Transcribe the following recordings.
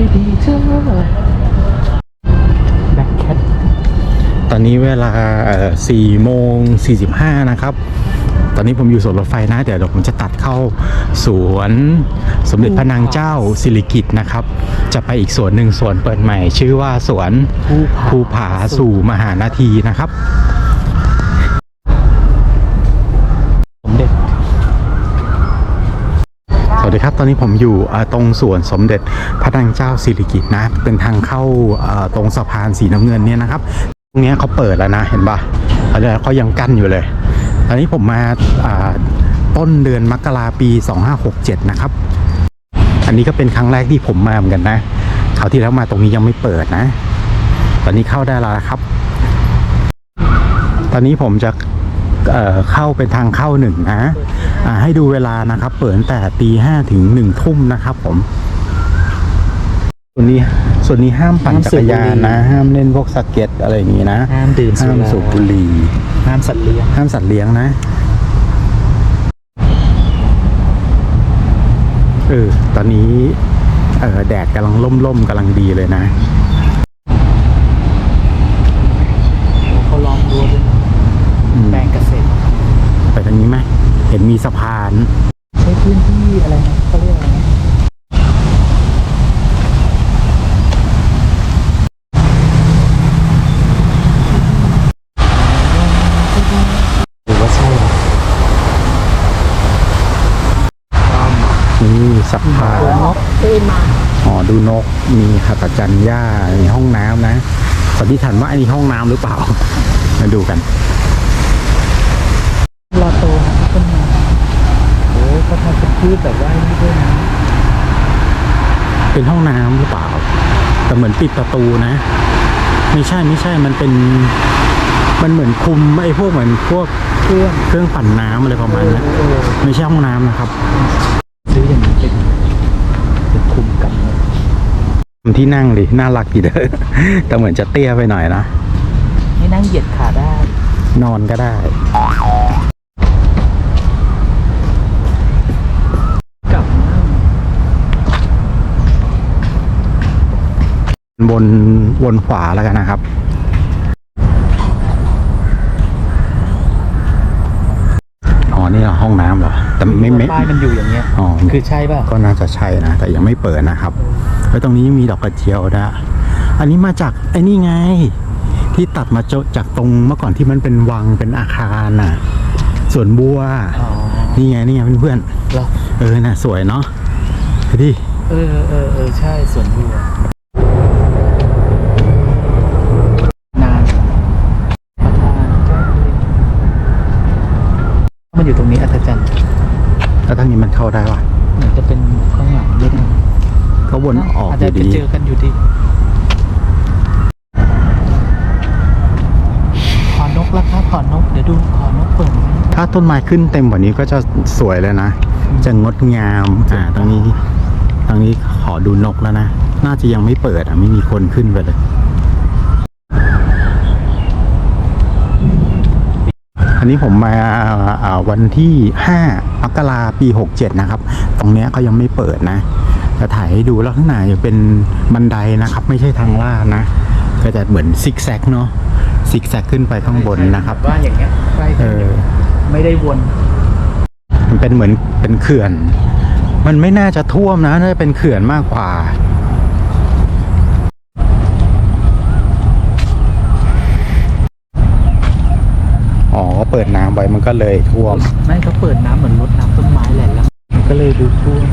ยดีเธอแบ็คแคทตอนนี้เวลา4โมง45นะครับ ตอนนี้ผมอยู่สวนรถไฟนะ เดี๋ยวผมจะตัดเข้าสวนสมเด็จพระนางเจ้าสิริกิตนะครับ จะไปอีกสวนหนึ่งสวนเปิดใหม่ ชื่อว่าสวนภูผาสู่มหานาทีนะครับ สดีครับ ตอนนี้ผมอยู่ตรงสวนสมเด็จพระนางเจ้าสิริกิติ์นะ เป็นทางเข้าตรงสะพานสีน้ำเงินเนี่ยนะครับ ตรงนี้เขาเปิดแล้วนะเห็นปะตอนนี้เขายังกั้นอยู่เลย ตอนนี้ผมมาต้นเดือนมกราปี 2567 นะครับ อันนี้ก็เป็นครั้งแรกที่ผมมาเหมือนกันนะคราวที่แล้วมาตรงนี้ยังไม่เปิดนะ ตอนนี้เข้าได้แล้วครับ ตอนนี้ผมจะเเข้าเป็นทางเข้าหนึ่งนะ ให้ดูเวลานะครับ เปิดตั้งแต่ตีห้าถึงหนึ่งทุ่มนะครับผม ส่วนนี้ส่วนนี้ห้ามปั่นจักรยานนะ ห้ามเล่นพวกสเก็ตอะไรอย่างนี้นะห้ามดื่มสุห้ามราสูบบุหรี่ห้ามสัตว์เลี้ยงห้ามสัตว์เลี้ยงนะเออตอนนี้เออแดดกำลังล่มๆกำลังดีเลยนะ เขาล้อมรั้วด้วยนะ อืม แปลงเกษตร ไปทางนี้ไหม เห็นมีสะพาน ใช้พื้นที่อะไรนะเขาเรียกอะไรนะ หรือว่าใช่เหรอ นี่สะพาน ตัวนกเอ้ยมา หอดูนก มีขัตจันย่ามีห้องน้ำนะสันนิษฐานว่าอันนี้ห้องน้ำหรือเปล่า มาดูกันรอโตนะต้นไม้โอ้เขาทำเป็นพืชแบบว่านี่ด้วยนะเป็นห้องน้ำหรือเปล่า แต่เหมือนปิดประตูนะ ไม่ใช่ไม่ใช่มันเป็นมันเหมือนคุมไอ้พวกเหมือนพวกเครื่องเครื่องปั่นน้ำอะไรประมาณนั้นเออไม่ใช่ห้องน้ำนะครับ ซื้ออย่างนี้เป็นเป็นคุมกันเลย ที่นั่งดิ น่ารักดีเด้อแต่เหมือนจะเตี้ยไปหน่อยนะ ให้นั่งเหยียดขาได้ นอนก็ได้ กลับนั่งบนวนขวาแล้วกันนะครับ อ๋อ นี่เหรอห้องน้ำเหรอ แต่ไม่ไม่ป้ายมันอยู่อย่างเงี้ย อ๋อ คือใช่ป่ะ ก็น่าจะใช่นะ แต่ยังไม่เปิดนะครับ แล้วตรงนี้ยังมีดอกกระเจียวนะอันนี้มาจากไอ้นี่ไง ที่ตัดมาโจะจากตรงเมื่อก่อนที่มันเป็นวังเป็นอาคารน่ะสวนบัวอ๋อนี่ไงนี่ไงเพื่อนเหรอๆเออน่ะสวยเนาะดูดิเออเออเออใช่สวนบัวนานประธานเจ้ามันอยู่ตรงนี้อัศจรรย์แล้วทางนี้มันเข้าได้ปะเหมือนจะเป็นข้างหลังไม่ได้ก็ วนออกอาจอจะยู่ไปดีเจอกันอยู่ดีขอนกแล้วครับขอนก เดี๋ยวดูขอนกเปิดไหมถ้าต้นไม้ขึ้นเต็มกว่านี้ก็จะสวยเลยนะ จะงดงาม อ่าตรงนี้ตรงนี้ขอดูนกแล้วนะ น่าจะยังไม่เปิดอะไม่มีคนขึ้นไปเลยอันนี้ผมมาอ่าวันที่ 5 มกราปี 67 นะครับ ตรงเนี้ยเขายังไม่เปิดนะ จะถ่ายให้ดูแล้วข้างในจะเป็นบันไดนะครับ ไม่ใช่ทางลาดนะ ก็จะเหมือนซิกแซกเนาะซิกแซกขึ้นไปข้างบนนะครับว่าอย่างเงี้ยใกล้เอกันอไม่ได้วน มันเป็นเหมือนเป็นเขื่อน มันไม่น่าจะท่วมนะน่าจะเป็นเขื่อนมากกว่าอ๋อเปิดน้ำไว้มันก็เลยท่วมไม่เขาเปิดน้ำเหมือนรดน้ำต้นไม้แหละแล้วมันก็เลยดูท่วม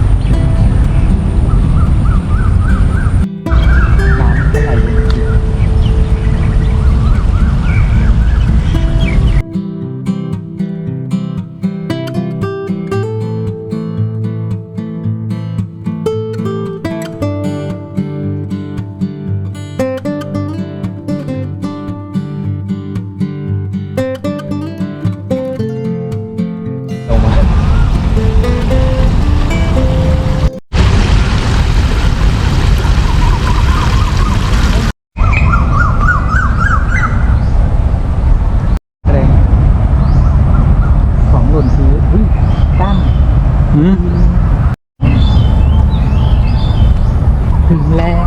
ถึงแล้ว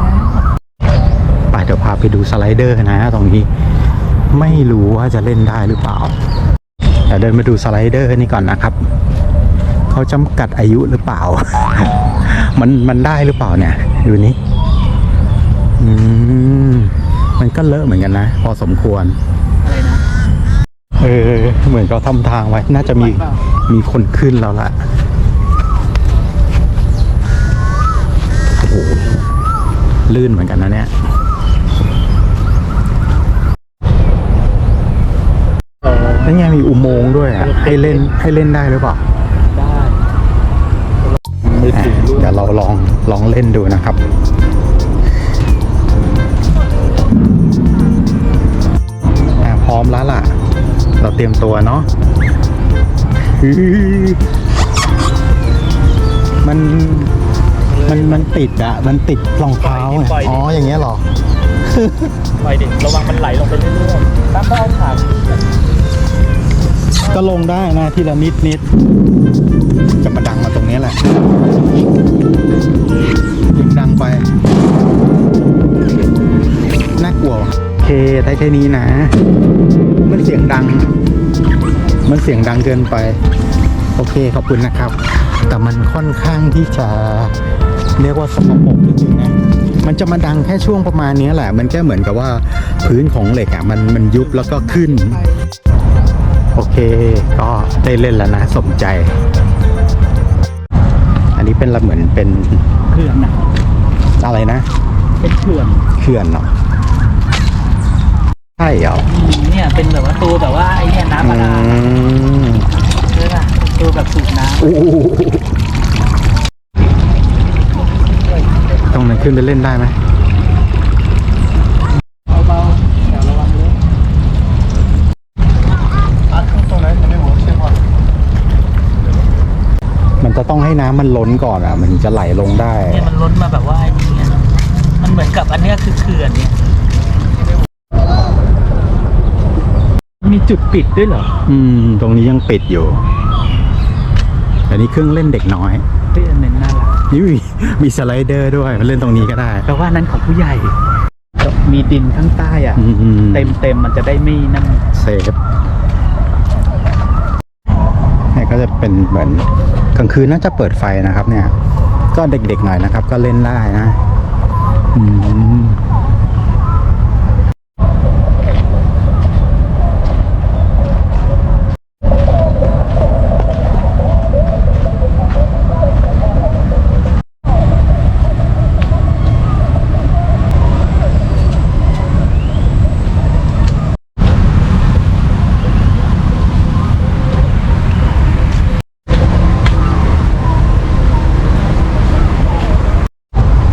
ไปเดี๋ยวพาไปดูสไลเดอร์นะตรงนี้ ไม่รู้ว่าจะเล่นได้หรือเปล่าเดี๋ยวเดินมาดูสไลเดอร์นี่ก่อนนะครับเขาจำกัดอายุหรือเปล่า มันมันได้หรือเปล่าเนี่ยดูนี้อืมมันก็เลอะเหมือนกันนะ พอสมควรอะไรนะเออเหมือนเขาทำทางไว้ น่าจะมีไหวเปล่ามีคนขึ้นแล้วล่ะ ลื่นเหมือนกันนะเนี่ยเออแล้วยังมีอุโมงค์ด้วยอะให้เล่นให้เล่นได้หรือเปล่าได้มือถือลูกเดี๋ยวเราลองลองเล่นดูนะครับอะพร้อมแล้วล่ะ เราเตรียมตัวเนาะฮึ่ยมัน มันมันติดอะมันติดรองเท้าอะอ๋ออย่างเงี้ยเหรอไปดิระวังมันไหลลงไปเรื่อยๆตั้งเป้าขาขึ้นแบบก็ลงได้นะทีละนิดนิดจะมาดังมาตรงนี้แหละยิงดังไป น่ากลัวว่ะโอเคได้แค่นี้นะ มันเสียงดัง มันเสียงดังเกินไป โอเคขอบคุณนะครับ แต่มันค่อนข้างที่จะ เรียกว่าสกปรกนิดนึงนะมันจะมาดังแค่ช่วงประมาณนี้แหละ มันแค่เหมือนกับว่าพื้นของเหล็กอะมันมันยุบแล้วก็ขึ้น โอเค ก็ได้เล่นแล้วนะสมใจ อันนี้เป็นละเหมือนเป็นเครื่องนะอะไรนะ เป็นเครื่องเขื่อนเหรอใช่เหรออืมเนี่ยเป็นแบบว่าตัวแบบว่าไอ้เนี่ยน้ำอืบาดาลมใช่ป่ะตัวแบบสูบน้อู้ ขึ้นไปเล่นได้ไหมำเบาๆแต่ระวังเลยอัดตรงไหนมันไม่หัวใช่ป่ะมันจะต้องให้น้ำมันล้นก่อนอะ มันจะไหลลงได้เนี่ยมันล้นมาแบบว่าไอ้เนี่ยมันเหมือนกับอันเนี้ยคือเขื่อนเนี่ยมีจุดปิดด้วยเหรอ อืม ตรงนี้ยังปิดอยู่ อันนี้เครื่องเล่นเด็กน้อยเฮ้ยอันนั้น น่ารักนี่มีมีสไลเดอร์ด้วยมาเล่นตรงนี้ก็ได้แปลว่านั้นของผู้ใหญ่ มีดินข้างใต้อะอืมเต็มเต็มๆมันจะได้ไม่นั่นเซฟเนี่ยก็จะเป็นเหมือนกลางคืนน่าจะเปิดไฟนะครับ เนี่ย ก็เด็กๆหน่อยนะครับ ก็เล่นได้นะ อืม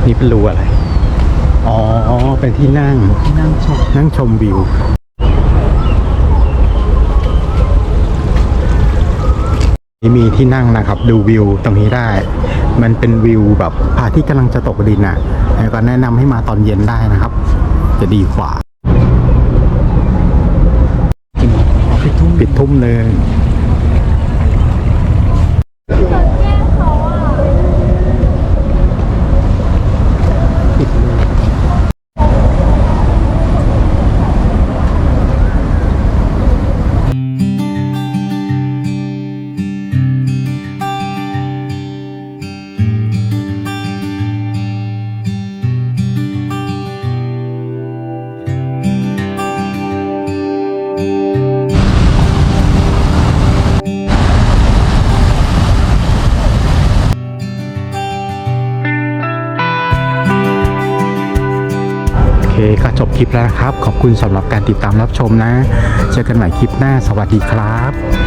นี่เป็นรูอะไร อ๋อ เป็นที่นั่งที่นั่งชม นั่งชมวิว นี่มีที่นั่งนะครับ ดูวิวตรงนี้ได้ มันเป็นวิวแบบพระอาที่กำลังจะตกดินอะ แล้วก็แนะนำให้มาตอนเย็นได้นะครับ จะดีกว่า ปิดทุ่งปิดทุ่มเลย ลิปแล้วนะครับ ขอบคุณสำหรับการติดตามรับชมนะ เจอกันใหม่คลิปหน้า สวัสดีครับ